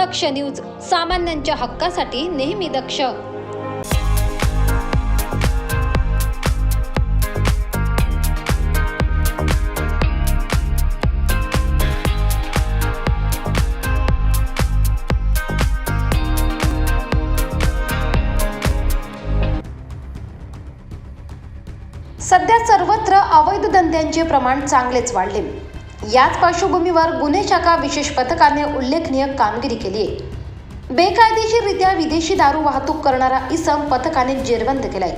दक्ष news सामान्यांच्या हक्कासाठी नेहमी दक्ष. सध्या सर्वत्र अवैध धंद्यांचे प्रमाण चांगलेच वाढले. याच पार्श्वभूमीवर गुन्हे शाखा विशेष पथकाने उल्लेखनीय कामगिरी केली आहे. बेकायदेशीररित्या विदेशी दारू वाहतूक करणारा इसम पथकाने जेरबंद केलाय.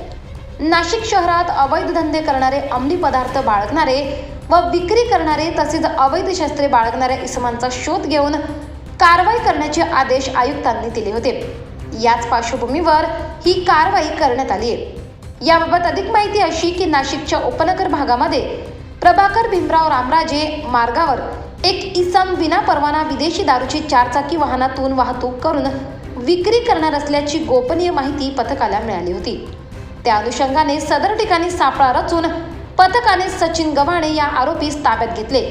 नाशिक शहरात अवैध धंदे करणारे अंमली पदार्थ बाळगणारे व विक्री करणारे तसेच अवैध शस्त्रे बाळगणाऱ्या इसमांचा शोध घेऊन कारवाई करण्याचे आदेश आयुक्तांनी दिले होते. याच पार्श्वभूमीवर ही कारवाई करण्यात आली आहे. याबाबत अधिक माहिती अशी की नाशिकच्या उपनगर भागामध्ये प्रभाकर भीमराव रामराजे मार्गावर एक इसम विना परवाना विदेशी दारूची चारचाकी वाहनातून वाहतूक करून विक्री करणार असल्याची गोपनीय माहिती पथकाला मिळाली होती. त्या अनुषंगाने सदर ठिकाणी सापळा रचून पथकाने सचिन गव्हाणे या आरोपीस ताब्यात घेतले.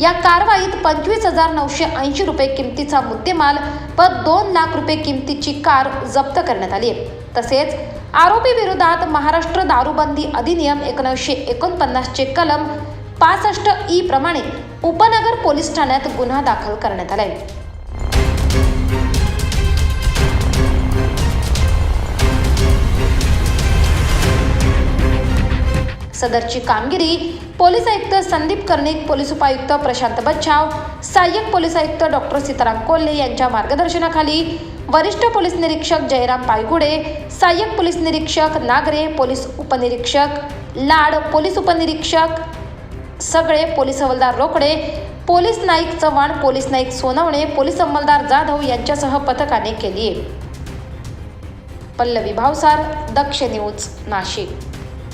या कारवाईत पंचवीस हजार नऊशे ऐंशी रुपये किमतीचा मुद्देमाल व दोन लाख रुपये किमतीची कार जप्त करण्यात आली. आहे तसेच आरोपी विरोधात महाराष्ट्र दारूबंदी अधिनियम एकोणीसशे एकोणपन्नासचे कलम पासष्ट ई प्रमाणे उपनगर पोलीस ठाण्यात गुन्हा दाखल करण्यात आलाय. सदरची कामगिरी पोलीस आयुक्त संदीप कर्णिक पोलीस उपायुक्त प्रशांत बच्छाव सहाय्यक पोलीस आयुक्त डॉक्टर सीताराम कोल्हे यांच्या मार्गदर्शनाखाली वरिष्ठ पोलीस निरीक्षक जयराम पायगुडे सहाय्यक पोलीस निरीक्षक नागरे पोलीस उपनिरीक्षक लाड पोलीस उपनिरीक्षक सगळे पोलीस हवालदार Rokade police Naik Chavan police Naik Sonawane police अंमलदार Jadhav यांच्यासह पथकाने केली आहे. पल्लवी भावसार दक्ष न्यूज नाशिक.